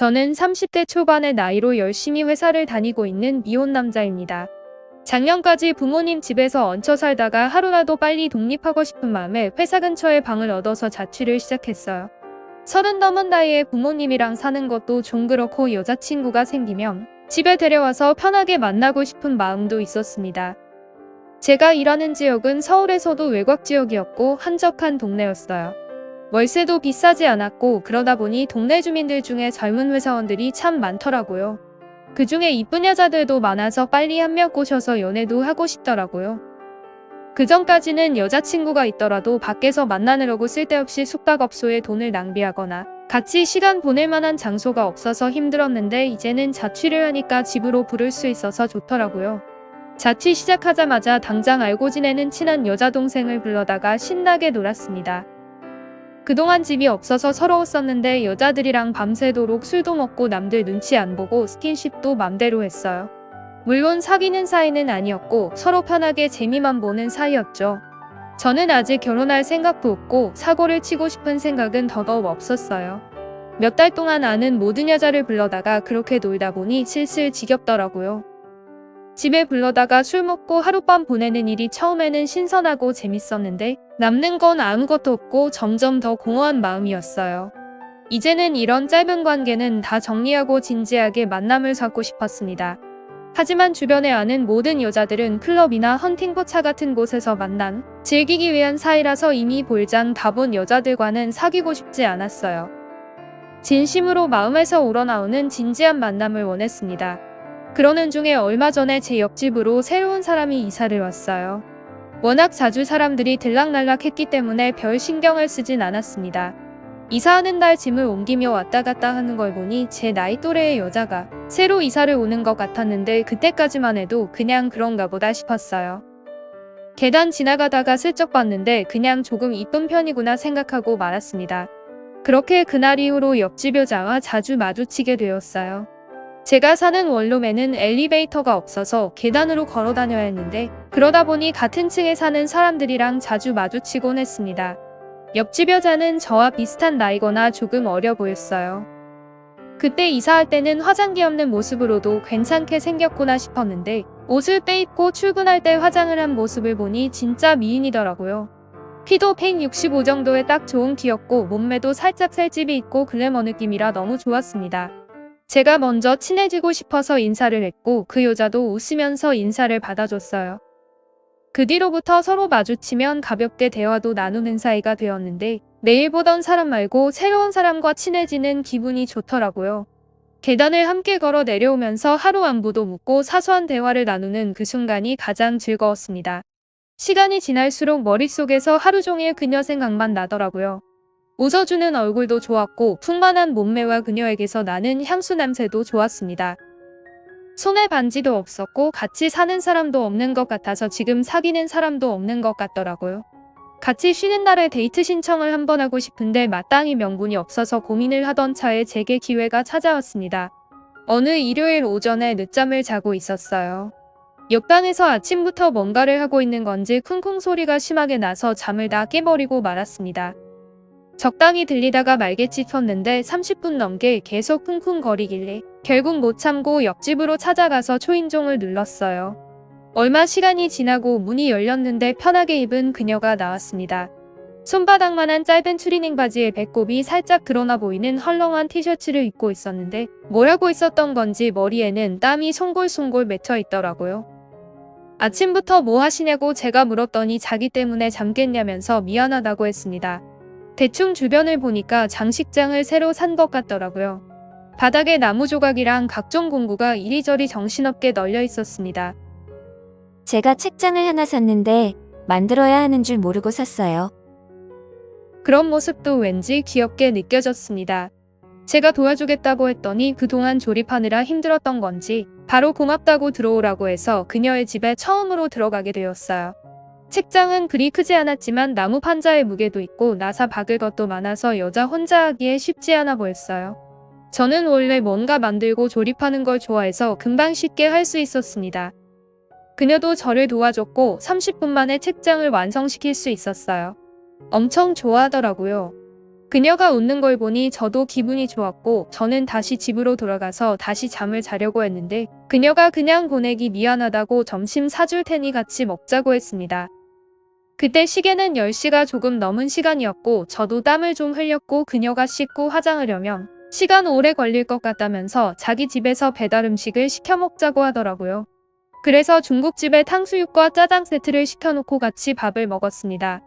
저는 30대 초반의 나이로 열심히 회사를 다니고 있는 미혼 남자입니다. 작년까지 부모님 집에서 얹혀 살다가 하루라도 빨리 독립하고 싶은 마음에 회사 근처에 방을 얻어서 자취를 시작했어요. 서른 넘은 나이에 부모님이랑 사는 것도 좀 그렇고 여자친구가 생기면 집에 데려와서 편하게 만나고 싶은 마음도 있었습니다. 제가 일하는 지역은 서울에서도 외곽 지역이었고 한적한 동네였어요. 월세도 비싸지 않았고 그러다 보니 동네 주민들 중에 젊은 회사원들이 참 많더라고요. 그 중에 이쁜 여자들도 많아서 빨리 한 명 꼬셔서 연애도 하고 싶더라고요. 그 전까지는 여자친구가 있더라도 밖에서 만나느라고 쓸데없이 숙박업소에 돈을 낭비하거나 같이 시간 보낼 만한 장소가 없어서 힘들었는데 이제는 자취를 하니까 집으로 부를 수 있어서 좋더라고요. 자취 시작하자마자 당장 알고 지내는 친한 여자 동생을 불러다가 신나게 놀았습니다. 그동안 집이 없어서 서러웠었는데 여자들이랑 밤새도록 술도 먹고 남들 눈치 안 보고 스킨십도 맘대로 했어요. 물론 사귀는 사이는 아니었고 서로 편하게 재미만 보는 사이였죠. 저는 아직 결혼할 생각도 없고 사고를 치고 싶은 생각은 더더욱 없었어요. 몇 달 동안 아는 모든 여자를 불러다가 그렇게 놀다 보니 슬슬 지겹더라고요. 집에 불러다가 술 먹고 하룻밤 보내는 일이 처음에는 신선하고 재밌었는데 남는 건 아무것도 없고 점점 더 공허한 마음이었어요. 이제는 이런 짧은 관계는 다 정리하고 진지하게 만남을 갖고 싶었습니다. 하지만 주변에 아는 모든 여자들은 클럽이나 헌팅포차 같은 곳에서 만남, 즐기기 위한 사이라서 이미 볼장 다 본 여자들과는 사귀고 싶지 않았어요. 진심으로 마음에서 우러나오는 진지한 만남을 원했습니다. 그러는 중에 얼마 전에 제 옆집으로 새로운 사람이 이사를 왔어요. 워낙 자주 사람들이 들락날락 했기 때문에 별 신경을 쓰진 않았습니다. 이사하는 날 짐을 옮기며 왔다 갔다 하는 걸 보니 제 나이 또래의 여자가 새로 이사를 오는 것 같았는데 그때까지만 해도 그냥 그런가 보다 싶었어요. 계단 지나가다가 슬쩍 봤는데 그냥 조금 이쁜 편이구나 생각하고 말았습니다. 그렇게 그날 이후로 옆집 여자와 자주 마주치게 되었어요. 제가 사는 원룸에는 엘리베이터가 없어서 계단으로 걸어 다녀야 했는데 그러다 보니 같은 층에 사는 사람들이랑 자주 마주치곤 했습니다. 옆집 여자는 저와 비슷한 나이거나 조금 어려 보였어요. 그때 이사할 때는 화장기 없는 모습으로도 괜찮게 생겼구나 싶었는데 옷을 빼입고 출근할 때 화장을 한 모습을 보니 진짜 미인이더라고요. 키도 165 정도에 딱 좋은 키였고 몸매도 살짝 살집이 있고 글래머 느낌이라 너무 좋았습니다. 제가 먼저 친해지고 싶어서 인사를 했고 그 여자도 웃으면서 인사를 받아줬어요. 그 뒤로부터 서로 마주치면 가볍게 대화도 나누는 사이가 되었는데 매일 보던 사람 말고 새로운 사람과 친해지는 기분이 좋더라고요. 계단을 함께 걸어 내려오면서 하루 안부도 묻고 사소한 대화를 나누는 그 순간이 가장 즐거웠습니다. 시간이 지날수록 머릿속에서 하루 종일 그녀 생각만 나더라고요. 웃어주는 얼굴도 좋았고 풍만한 몸매와 그녀에게서 나는 향수 냄새도 좋았습니다. 손에 반지도 없었고 같이 사는 사람도 없는 것 같아서 지금 사귀는 사람도 없는 것 같더라고요. 같이 쉬는 날에 데이트 신청을 한번 하고 싶은데 마땅히 명분이 없어서 고민을 하던 차에 제게 기회가 찾아왔습니다. 어느 일요일 오전에 늦잠을 자고 있었어요. 옆방에서 아침부터 뭔가를 하고 있는 건지 쿵쿵 소리가 심하게 나서 잠을 다 깨버리고 말았습니다. 적당히 들리다가 말게 짚었는데 30분 넘게 계속 쿵쿵거리길래 결국 못 참고 옆집으로 찾아가서 초인종을 눌렀어요. 얼마 시간이 지나고 문이 열렸는데 편하게 입은 그녀가 나왔습니다. 손바닥만한 짧은 추리닝 바지에 배꼽이 살짝 드러나 보이는 헐렁한 티셔츠를 입고 있었는데 뭘 하고 있었던 건지 머리에는 땀이 송골송골 맺혀 있더라고요. 아침부터 뭐 하시냐고 제가 물었더니 자기 때문에 잠겠냐면서 미안하다고 했습니다. 대충 주변을 보니까 장식장을 새로 산 것 같더라고요. 바닥에 나무 조각이랑 각종 공구가 이리저리 정신없게 널려 있었습니다. 제가 책장을 하나 샀는데 만들어야 하는 줄 모르고 샀어요. 그런 모습도 왠지 귀엽게 느껴졌습니다. 제가 도와주겠다고 했더니 그동안 조립하느라 힘들었던 건지 바로 고맙다고 들어오라고 해서 그녀의 집에 처음으로 들어가게 되었어요. 책장은 그리 크지 않았지만 나무 판자의 무게도 있고 나사 박을 것도 많아서 여자 혼자 하기에 쉽지 않아 보였어요. 저는 원래 뭔가 만들고 조립하는 걸 좋아해서 금방 쉽게 할 수 있었습니다. 그녀도 저를 도와줬고 30분 만에 책장을 완성시킬 수 있었어요. 엄청 좋아하더라고요. 그녀가 웃는 걸 보니 저도 기분이 좋았고 저는 다시 집으로 돌아가서 다시 잠을 자려고 했는데 그녀가 그냥 보내기 미안하다고 점심 사줄 테니 같이 먹자고 했습니다. 그때 시계는 10시가 조금 넘은 시간이었고 저도 땀을 좀 흘렸고 그녀가 씻고 화장을 하면 시간 오래 걸릴 것 같다면서 자기 집에서 배달 음식을 시켜 먹자고 하더라고요. 그래서 중국집에 탕수육과 짜장 세트를 시켜놓고 같이 밥을 먹었습니다.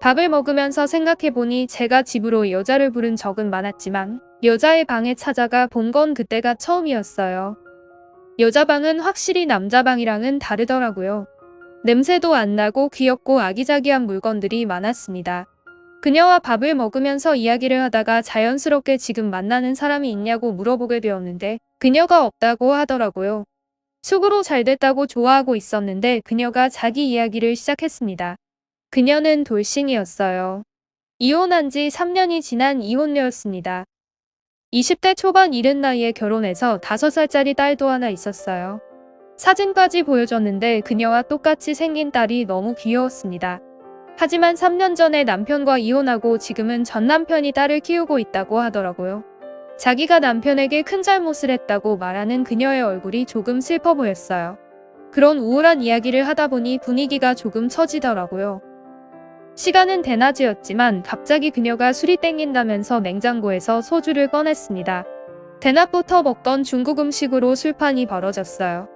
밥을 먹으면서 생각해보니 제가 집으로 여자를 부른 적은 많았지만 여자의 방에 찾아가 본 건 그때가 처음이었어요. 여자 방은 확실히 남자 방이랑은 다르더라고요. 냄새도 안 나고 귀엽고 아기자기한 물건들이 많았습니다. 그녀와 밥을 먹으면서 이야기를 하다가 자연스럽게 지금 만나는 사람이 있냐고 물어보게 되었는데 그녀가 없다고 하더라고요. 속으로 잘 됐다고 좋아하고 있었는데 그녀가 자기 이야기를 시작했습니다. 그녀는 돌싱이었어요. 이혼한 지 3년이 지난 이혼녀였습니다. 20대 초반 이른 나이에 결혼해서 5살짜리 딸도 하나 있었어요. 사진까지 보여줬는데 그녀와 똑같이 생긴 딸이 너무 귀여웠습니다. 하지만 3년 전에 남편과 이혼하고 지금은 전 남편이 딸을 키우고 있다고 하더라고요. 자기가 남편에게 큰 잘못을 했다고 말하는 그녀의 얼굴이 조금 슬퍼 보였어요. 그런 우울한 이야기를 하다 보니 분위기가 조금 처지더라고요. 시간은 대낮이었지만 갑자기 그녀가 술이 땡긴다면서 냉장고에서 소주를 꺼냈습니다. 대낮부터 먹던 중국 음식으로 술판이 벌어졌어요.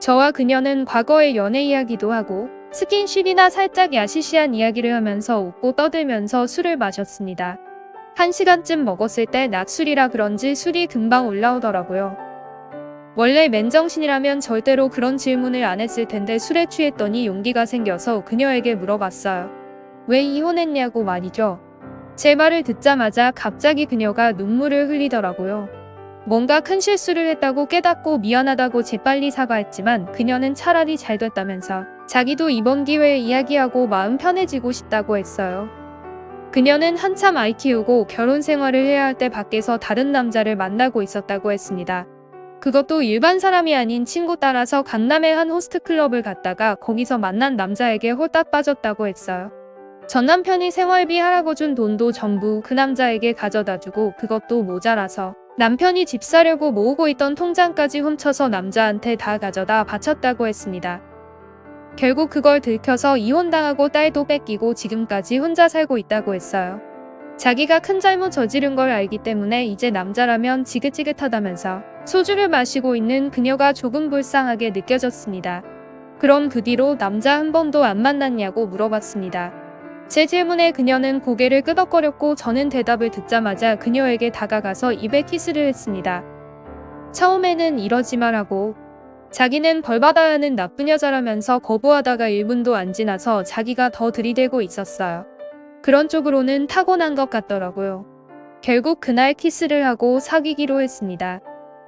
저와 그녀는 과거의 연애 이야기도 하고 스킨십이나 살짝 야시시한 이야기를 하면서 웃고 떠들면서 술을 마셨습니다. 한 시간쯤 먹었을 때 낮술이라 그런지 술이 금방 올라오더라고요. 원래 맨정신이라면 절대로 그런 질문을 안 했을 텐데 술에 취했더니 용기가 생겨서 그녀에게 물어봤어요. 왜 이혼했냐고 말이죠. 제 말을 듣자마자 갑자기 그녀가 눈물을 흘리더라고요. 뭔가 큰 실수를 했다고 깨닫고 미안하다고 재빨리 사과했지만 그녀는 차라리 잘 됐다면서 자기도 이번 기회에 이야기하고 마음 편해지고 싶다고 했어요. 그녀는 한참 아이 키우고 결혼 생활을 해야 할 때 밖에서 다른 남자를 만나고 있었다고 했습니다. 그것도 일반 사람이 아닌 친구 따라서 강남의 한 호스트 클럽을 갔다가 거기서 만난 남자에게 홀딱 빠졌다고 했어요. 전 남편이 생활비 하라고 준 돈도 전부 그 남자에게 가져다 주고 그것도 모자라서 남편이 집 사려고 모으고 있던 통장까지 훔쳐서 남자한테 다 가져다 바쳤다고 했습니다. 결국 그걸 들켜서 이혼당하고 딸도 뺏기고 지금까지 혼자 살고 있다고 했어요. 자기가 큰 잘못 저지른 걸 알기 때문에 이제 남자라면 지긋지긋하다면서 소주를 마시고 있는 그녀가 조금 불쌍하게 느껴졌습니다. 그럼 그 뒤로 남자 한 번도 안 만났냐고 물어봤습니다. 제 질문에 그녀는 고개를 끄덕거렸고 저는 대답을 듣자마자 그녀에게 다가가서 입에 키스를 했습니다. 처음에는 이러지 말라고 자기는 벌 받아야 하는 나쁜 여자라면서 거부하다가 1분도 안 지나서 자기가 더 들이대고 있었어요. 그런 쪽으로는 타고난 것 같더라고요. 결국 그날 키스를 하고 사귀기로 했습니다.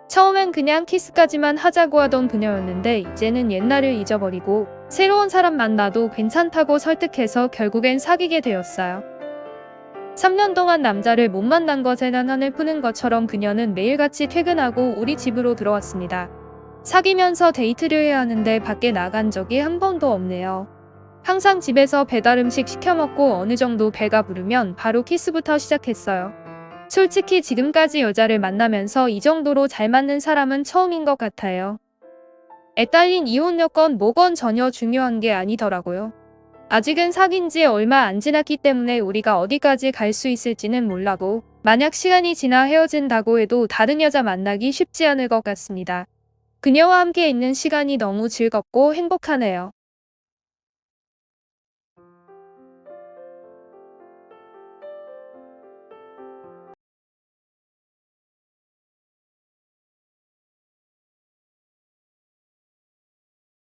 처음엔 그냥 키스까지만 하자고 하던 그녀였는데 이제는 옛날을 잊어버리고 새로운 사람 만나도 괜찮다고 설득해서 결국엔 사귀게 되었어요. 3년 동안 남자를 못 만난 것에 난 한을 푸는 것처럼 그녀는 매일같이 퇴근하고 우리 집으로 들어왔습니다. 사귀면서 데이트를 해야 하는데 밖에 나간 적이 한 번도 없네요. 항상 집에서 배달 음식 시켜 먹고 어느 정도 배가 부르면 바로 키스부터 시작했어요. 솔직히 지금까지 여자를 만나면서 이 정도로 잘 맞는 사람은 처음인 것 같아요. 애 딸린 이혼 여건 뭐건 전혀 중요한 게 아니더라고요. 아직은 사귄 지 얼마 안 지났기 때문에 우리가 어디까지 갈 수 있을지는 몰라고 만약 시간이 지나 헤어진다고 해도 다른 여자 만나기 쉽지 않을 것 같습니다. 그녀와 함께 있는 시간이 너무 즐겁고 행복하네요.